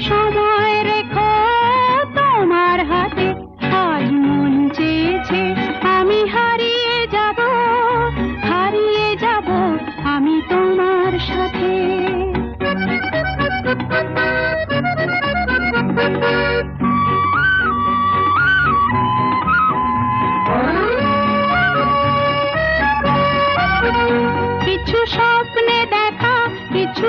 সময় রেখো তোমার হাতে। আজ মন চেয়েছে, আমি হারিয়ে যাব হারিয়ে যাব আমি তোমার সাথে। কিছু স্বপ্নে দেখা, কিছু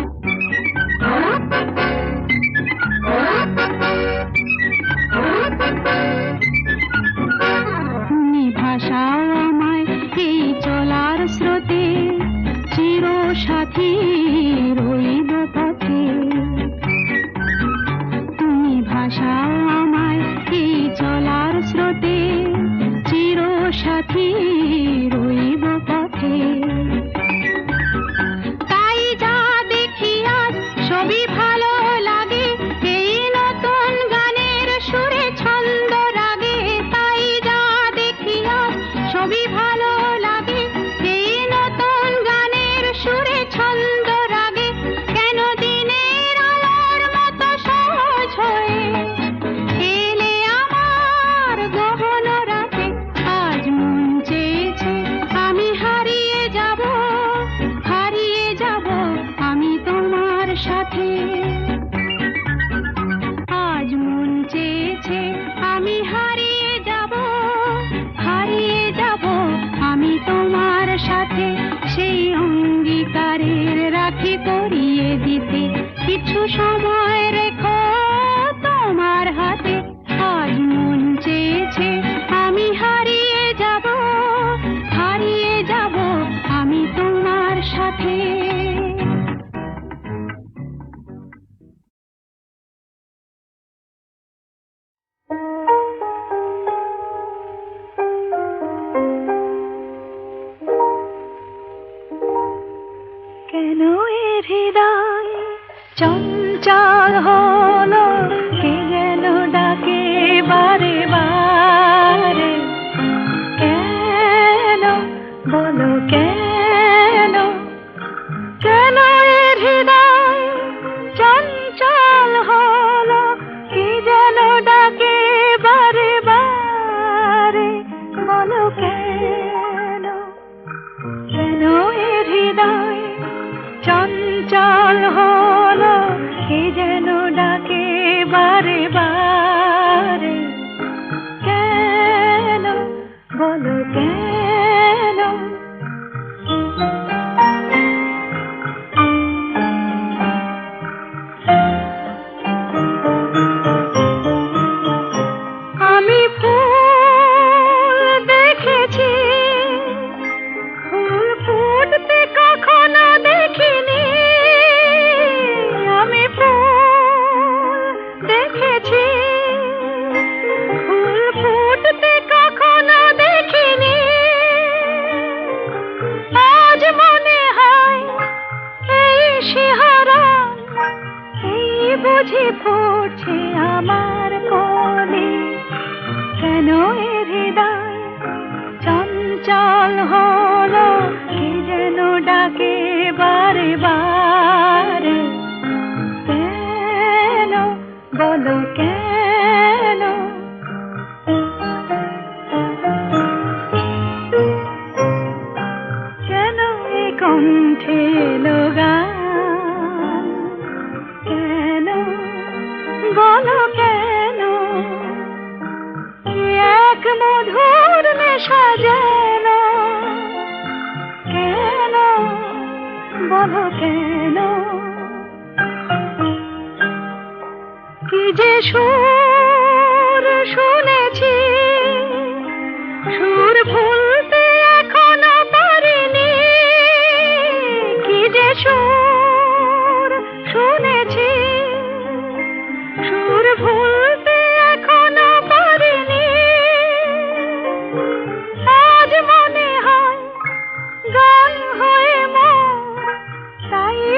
করিয়ে দিতে কিছু সময় বুঝি পড়ছে আমার কোলে। কেন এ হৃদয় চঞ্চল হল? কে যেন ডাকে বারে বারে কেন বলো, কেন যেন কেন? বলো কেন? কি যে সুর শুনেছি সুর ভুলতে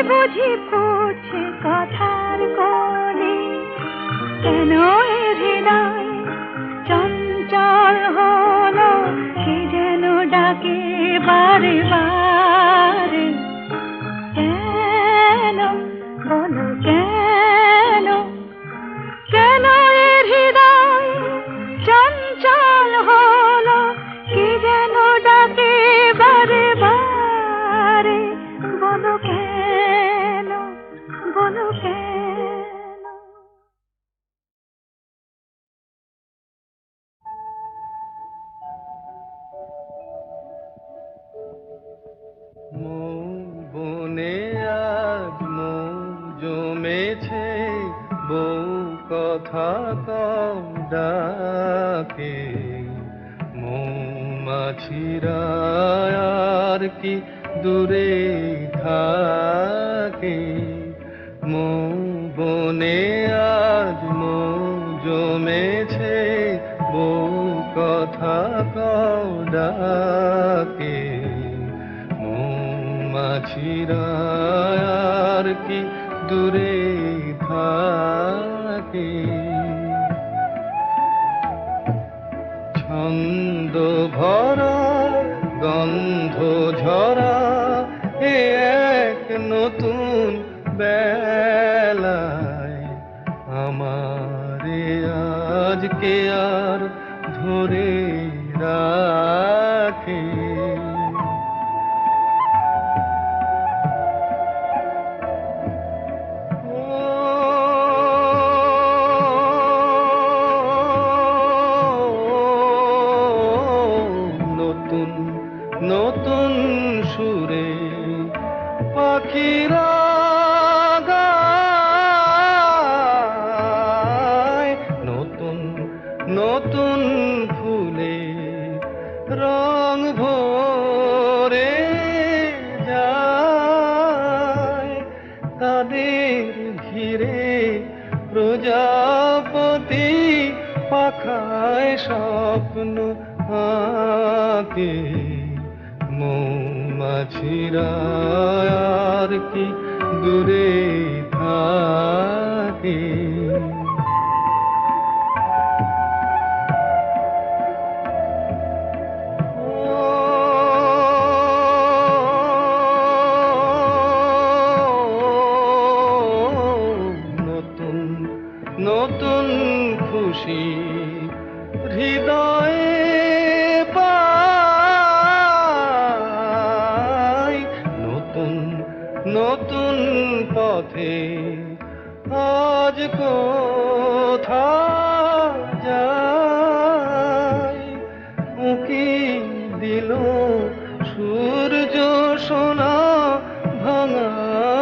বুঝি পড়ছে কথার কোলে কেন হৃদয় চঞ্চল হলো কি যেন ডাকে বারে বারে কথা কম ডাকে মৌমাছিরা আর কি দূরে থাকে? মৌ বনে আজ মৌ জমেছে বউ কথা কম ডাকে। মৌমাছিরা আর কি দূরে থাকে? ভরা গন্ধ ঝরা এক নতুন বেলায় আমার আজকে আর ধরে আঁকে মৌমাছিরা আর কি দূরে থাকে। পথে। আজ কোথা যাই উকি দিল, সূর্য সোনা ভাঙা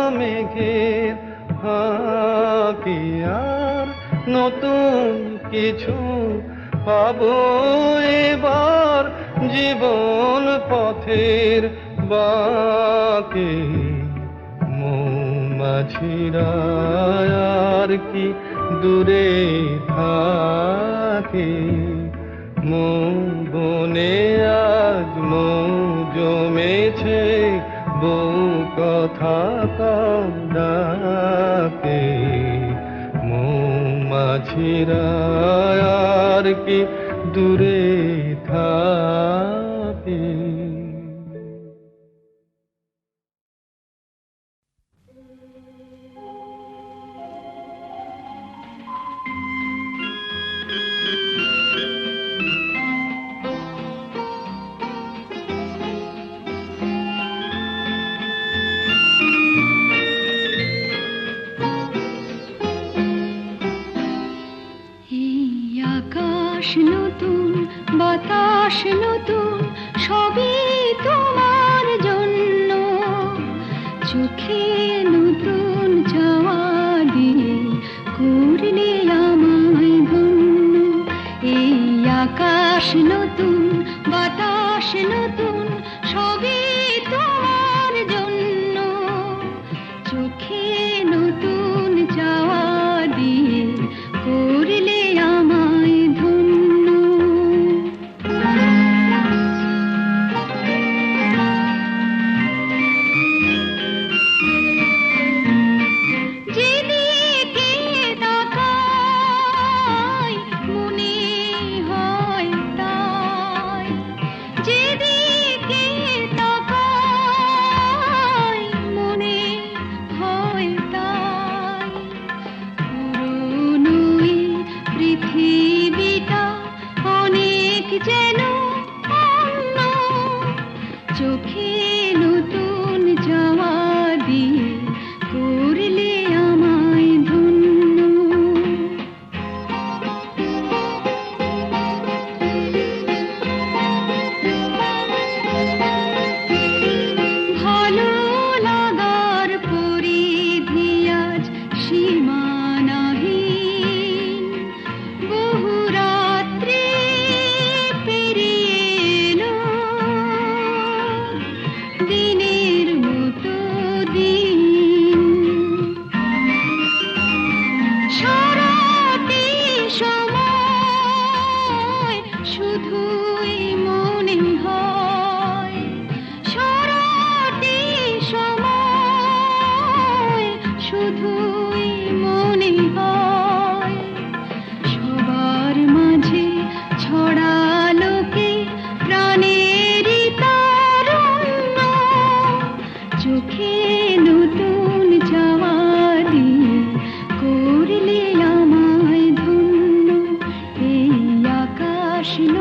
মেঘের ফাঁকি। আর নতুন কিছু পাবো এবার জীবন পথের বাকে। আর কি দূরে থাকে। মৌ বনে আজ মৌ জমেছে, বউ কথা কম ডাকে। মৌমাছিরা আর কি দূরে থাকে। চোখে নতুন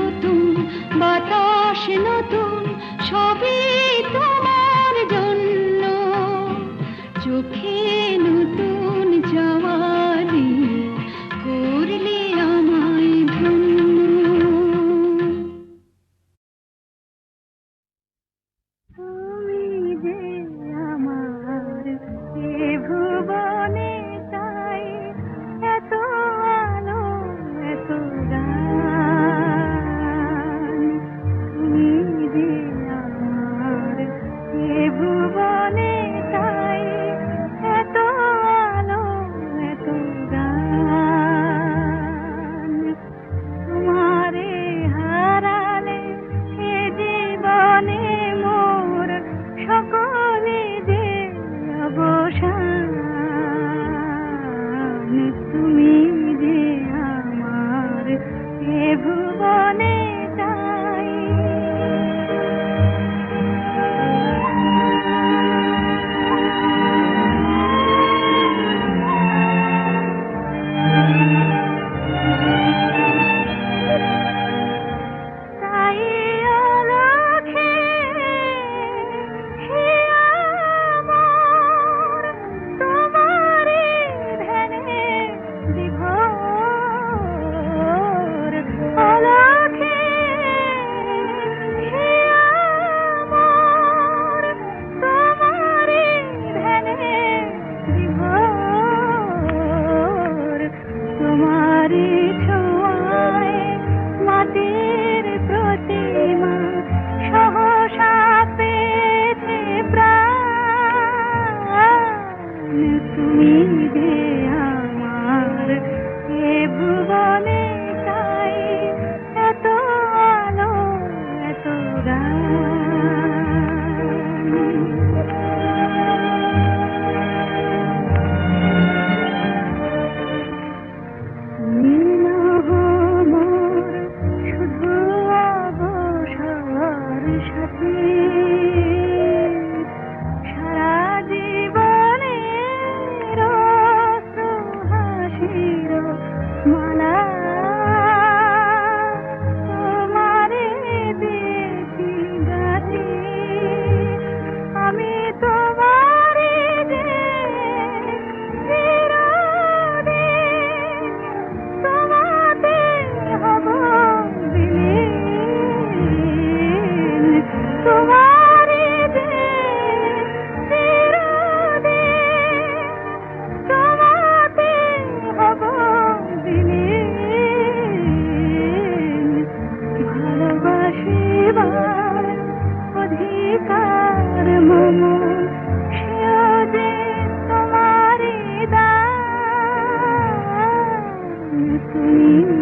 নতুন বাতাস নতুন সবই তোমার বসবার অধিকার মম সেও যে তোমারই দা তুমি